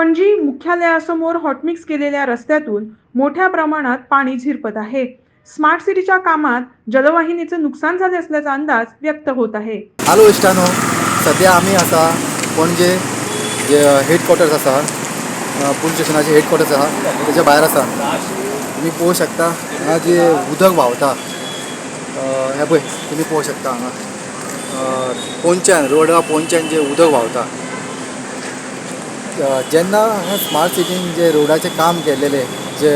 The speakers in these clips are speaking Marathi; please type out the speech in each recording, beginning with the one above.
पणजी मुख्यालयासमोर हॉटमिक्स केलेल्या रस्त्यातून मोठ्या प्रमाणात पाणी झिरपत आहे. स्मार्ट सिटीच्या कामात जलवाहिनीचं नुकसान झाले असल्याचा अंदाज व्यक्त होत आहे. हॅलो इश्टानो सध्या आमी आता पणजे जे हेडक्वॉर्टर्स असा पोलीस स्टेशनाचे हेडक्वॉर्टर्स आसा त्याच्या भायर आसा तुमी पळोवंक शकता हांगा जे उदक व्हांवता हें पळय तुमी पळोवंक शकता हांगा अ, पोंच्यान रोडा पोंच्यान जे उदक व्हांवता जेन्ना हांगा स्मार्ट सिटीन जे रोडाचें काम केलेले जे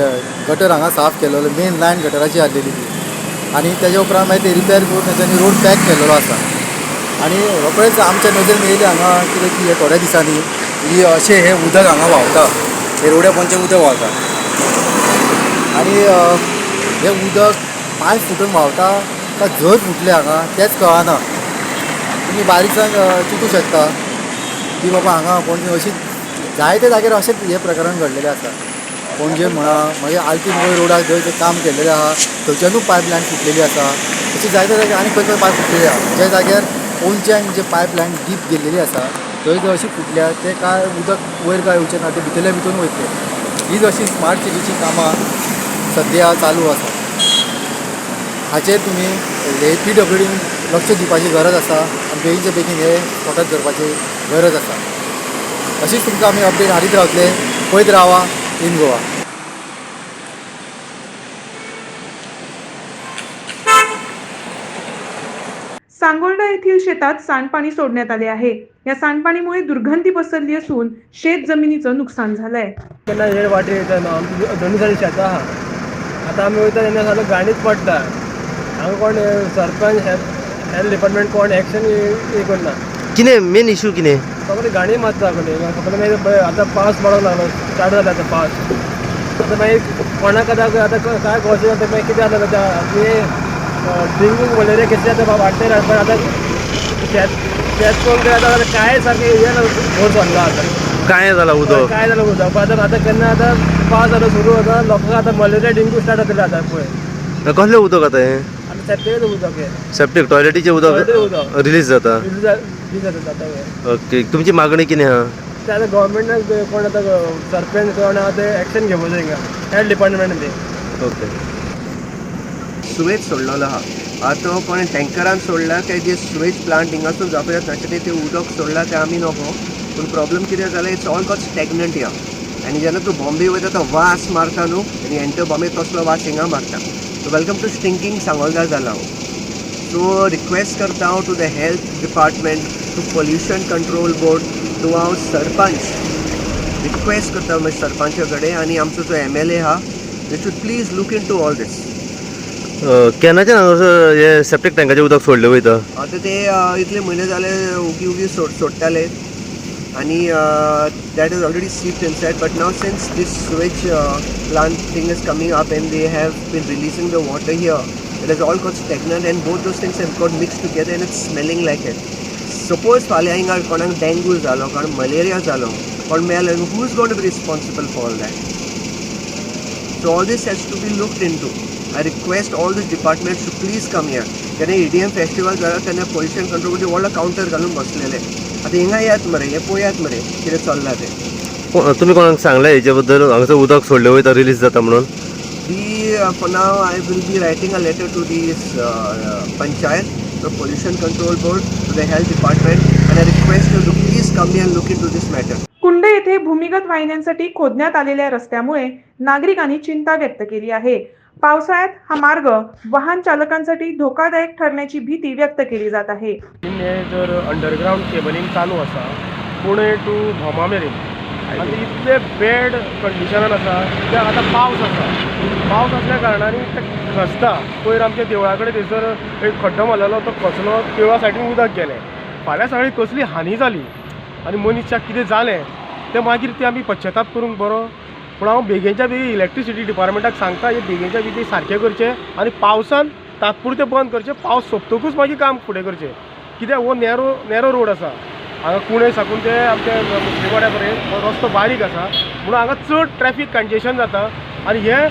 गटर हांगा साफ केलेलो मेन लायन गटराची आसलेली ती. आनी तेज्या उपरांत मागीर ते रिपेर करून तेंच्यांनी रोड पॅक केलेलो आसा आनी रोखडेच आमच्या नजरेन येयलें हांगा कितें की हे थोड्या दिसांनी ही अशें हे उदक हांगा व्हांवता हे रोड्या पोंचे उदक व्हांवता आनी हें हे उदक पांय फुटून व्हांवता का झर फुटले हांगा तेंच कळना. तुमी बारीकसाण अ, चिंतूं शकता. की बाबा हांगा कोण अशी जायते जाग्यार अशेंच हे प्रकरण घडलेलें आसा पणजे म्हणा म्हणजे मागीर आल्ती मोय रोडाक जंय जें काम केल्लेलें आहा थंयच्यानूय पायपलायन फुटलेली आसा अशी जायते जाग्यार आनी खंय खंय पायप फुटलेली आहा. ज्या जाग्यार पणच्यान जे पायपलायन डीप गेल्लेली आसा थंय जर अशी फुटल्या ते काय उदक वयर काय येवचें ना ते भितरल्या भितरून वयतले हीच अशी स्मार्ट सिटीची कामां सद्या चालू आसा हाचेर तुमी हे पी डब्ल्यू डीन लक्ष दिवपाची गरज आसा आनी बेगीनचे बेगीन हे फकत करपाची गरज आसा अशीच तुमकां आमी अपडेट हाडीत रावतले पळयत रावा इन गोवा. सांगोर्डा येथील शेतात सांडपाणी सोडण्यात आले आहे. या सांडपाणीमुळे दुर्गंधी पसरली असून शेत जमिनीचं नुकसान झालंय. केन्ना हेर वाटेर वयता न्हू आमची दोनी सायडी शेतां आहा आतां आमी वयता तेन्ना सगळें गाणीच पडटा हांगा कोण हे सरपंच हेल्थ हेल्थ डिपार्टमेंट कोण एक्शन हे करना कितें मेन इशू कितें सगळें गाणी कोणी सगळें मागीर पळय आतां पावस पडोंक लागलो. स्टार्ट जाला आतां पावस आतां मागीर कोणाक आतां आतां काय कळचें ना तें मागीर कितें जाता आतां आतां डेंगू मलेरिया केसीस आतां वाडटे पण आतां शेत शेत कितें आतां काय सारकें हे घोर सरला आतां. काय जाला उदक काय झालं उदक आतां आतां केन्ना आतां पावस जालो सुरू जाता लोकांक आतां मलेरिया डेंगू स्टार्ट जातले आतां पळय कसलें उदक आतां हें? सेपरेट उदक हे सेप्टीक टॉयलेटीचें उदक उदक. रिलीज जाता. जाता हे ओके. तुमची मागणी कितें आहा? ते आतां गव्हर्मेंटाक कोण आतां सरपंच कोण आहा ते एक्शन घेवपाचें हिंगा हेल्थ डिपार्टमेंटान ते. ओके. सुवेज सोडलेलो आहा आतां कोणें टँकरान सोडला काय जे सुवेज प्लांट हिंगासून जावपा ताचे ते उदक सोडला ते आमी नको. पूण प्रॉब्लम कितें जालें इट्स ऑल गॉट स्टॅग्नंट या. आनी जेन्ना तूं बॉम्बे वयता तो वास मारता न्हू आनी एंटर बॉम्बे तसलो वास हिंगा मारता. सो वेलकम टू स्टिंकींग सांगोलदार जाला हांव सो रिक्वेस्ट करता हांव to the health department to pollution control board to हांव सरपंच रिक्वेस्ट करता मागीर सरपंचा कडेन आनी आमचो जो एम एल ए आहा they should please look into all this केन्नाच्यान हांगासर हे सेप्टीक टँकाचें उदक सोडलें वयता आता ते इतले म्हयने जाले उगी उगी सोड सोडटाले आनी that is already seeped inside but now since this sewage plant thing is coming up and they have been releasing the water here it is all got stagnant and both those things have got mix together and it's smelling like it suppose फाल्यां हिंगा कोणाक डेंगू जालो कोणाक मलेरिया जालो कोण मेलो who is got be responsible for all that So all this has to be looked into. I request all the departments to please come here. जेन्ना EDM फेस्टिवल जालो तेन्ना पोल्युशन कंट्रोलचे व्हडलो कावंटर घालून बसलेले. आतां हिंगा येयात मरे हे पळयात मरे कितें चल्लां तें. को- तुमी कोणाक सांगलें हेचे बद्दल हांगासर उदक सोडलें वयता रिलीज जाता म्हणून. The for now I will be writing a letter to this panchayat the pollution control board to the health department I request to please come here look into this matter कुंड येथे भूमिगत वाहिन्यांसाठी खोदण्यात आलेल्या रस्त्यामुळे नागरिकांनी चिंता व्यक्त केली आहे. पावसाळ्यात हा मार्ग वाहन चालकांसाठी धोकादायक ठरण्याची भीती व्यक्त केली जात आहे. जर अंडरग्रावंड केबलिंग चालू आसा पुणे टू भोमा मेरेन आणि इतले बॅड कंडिशनान आसा कित्याक आतां पावस आसा पावस आसल्या कारणान ते खसता पयर आमच्या देवळा कडेन थंयसर एक खड्डो मारलेलो तो खचलो देवळा सायडीन उदक गेलें फाल्यां सकाळीं कसली हानी जाली आनी मनीसच्या कितें जालें? तें मागीर तें आमी पश्चाताप करूंक बरो पूण हांव बेगीनच्या बेगीन इलेक्ट्रिसिटी डिपार्टमेंटाक सांगता हे बेगीनच्या बेगीन सारकें करचें आनी पावसान तात्पुरतें बंद करचें पावस सोंपतकूच मागीर काम फुडें करचें. कित्याक हो नॅरो नॅरो रोड आसा हांगा कुणे साकून ते आमच्या मुसलीवाड्या पर्यंत हो रस्तो बारीक आसा म्हणून हांगा चड ट्रॅफीक कंजेशन जाता. आनी हे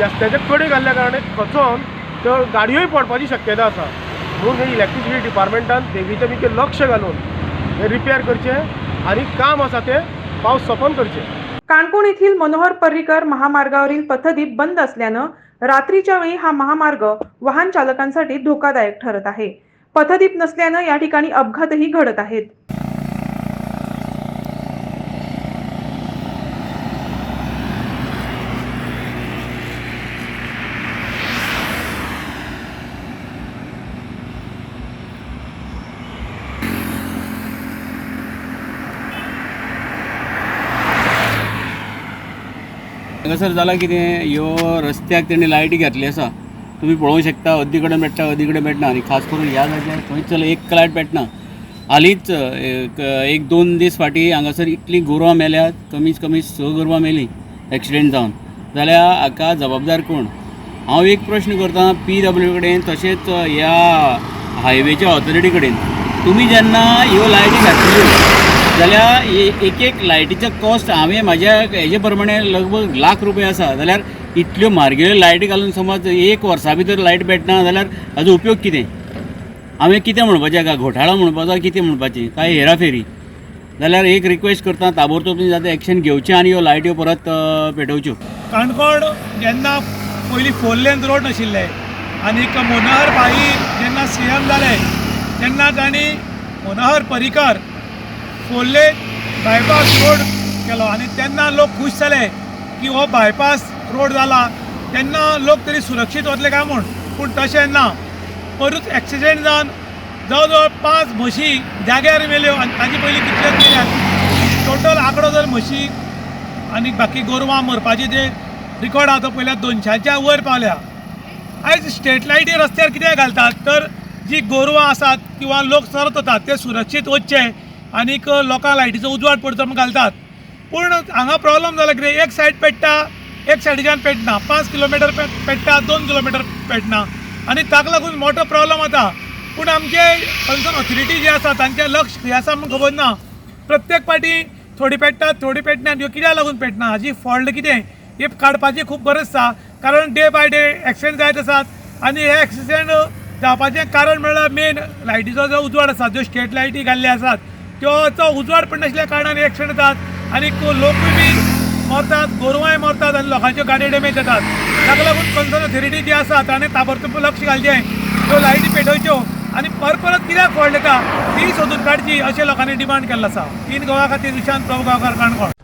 रस्त्याचे कडे घाल्ल्या कारणान खचोन तर गाडयोय पडपाची शक्यता आसा म्हणून हे इलेक्ट्रिसिटी डिपार्टमेंटान बेगीच्या बेगीन लक्ष घालून हे रिपेर करचें आनी काम आसा तें पावस सोंपोन करचे. काणकोण येथील मनोहर पर्रीकर महामार्गावरील पथदीप बंद असल्यानं रात्रीच्या वेळी हा महामार्ग वाहन चालकांसाठी धोकादायक ठरत आहे. पथदीप नसल्यानं या ठिकाणी अपघातही घडत आहेत. हांगासर जालां कितें ह्यो रस्त्याक तेणी लायटी घातली आसा तुमी पळोवंक शकता अद्दी कडेन मेळटा अद्दी कडेन मेळटा आनी खास करून ह्या जाग्यार खंयच जाल्यार एक लायट पेटना हालींच एक दोन दीस फाटीं हांगासर इतलीं गोरवां मेल्यात कमीच कमी स गोरवां मेलीं एक्सिडेंट जावन जाल्यार हाका जबाबदार कोण? हांव एक प्रश्न करतां पी डब्ल्यू कडेन तशेंच ह्या हायवेच्या ऑथॉरिटी कडेन तुमी जेन्ना ह्यो लायटी घातल्यो जाल्यार एक एक लायटीचो कॉस्ट हांवें म्हाज्या हेजे प्रमाणे लगभग लाख रुपया आसा जाल्यार इतल्यो म्हारगेल्यो लायटी घालून समज एक वर्सा भितर लायट पेटना जाल्यार हाजो उपयोग कितें? हांवें कितें म्हणपाचें हाका घोटाळो म्हणपाचो कितें म्हणपाचें काय हेराफेरी? जाल्यार एक रिक्वेस्ट करता ताबडतोब तुमी जाता एक्शन घेवचें आनी ह्यो लायट्यो परत पेटोवच्यो काणकोण जेन्ना पयलीं फोर लेन रोड नाशिल्ले आनीक मनोहर भाई जेन्ना सी एम जाले तेन्ना तांणी Manohar Parrikar for bypass road केलो. आनी तेन्ना लोक खूश जाले की हो बायपास रोड जाला तेन्ना लोक तरी सुरक्षीत वतले काय म्हूण पूण तशें ना परत एक्सिडेंट जावन जवळ जवळ पांच म्हशी जाग्यार मेल्यो आनी ताजे पयलीं कितल्योच मेल्यात टोटल आंकडो जर म्हशी आनी बाकी गोरवां मरपाचे जे रिकॉर्ड आहा तो पयल्यार दोनशांच्या वयर पावल्या. आयज स्ट्रेट लायटी रस्त्यार कित्याक घालतात? तर जी गोरवां आसात किंवा लोक सरत वतात ते सुरक्षीत वचचे आनीक लोकांक लायटीचो उजवाड पडचो म्हण घालतात. पूण हांगा प्रॉब्लम जाला कितें एक सायड पेट्टा एक सायडीच्यान पेटना पांच किलोमिटर पे- पेट्टा दोन किलोमिटर पेटना आनी ताका लागून मोठो प्रॉब्लम जाता पूण आमचे कन्सर्न ऑथॉरिटी जी आसा तांचें लक्ष खंय आसा म्हूण खबर ना. प्रत्येक पाटी थोडी पेट्टात थोडी पेटना ह्यो कित्याक लागून पेटना हाजी फॉल्ट कितें हे काडपाची खूब गरज आसा कारण डे बाय डे एक्सिडेंट जायत आसात आनी हे एक्सिडेंट जावपाचें कारण म्हणल्यार मेन लायटीचो जो उजवाड आसा ज्यो स्ट्रेट लायटी घाल्ले आसात त्योचो उजवाड पडनाशिल्ल्या कारणान एक्सिडेंट जातात आनी लोकूय बी मरतात गोरवांय मरतात आनी लोकांच्यो गाडयो डॅमेज जातात ताका लागून कन्सर्न ऑथॉरिटी जी आसा ताणें ताबडतोब लक्ष घालचें त्यो लायटी पेटोवच्यो आनी परपरत कित्याक फॉल्ट येता ती सोदून काडची अशें लोकांनी डिमांड केल्लो आसा इन गोवा खातीर विशांत प्रभू गांवकार काणकोण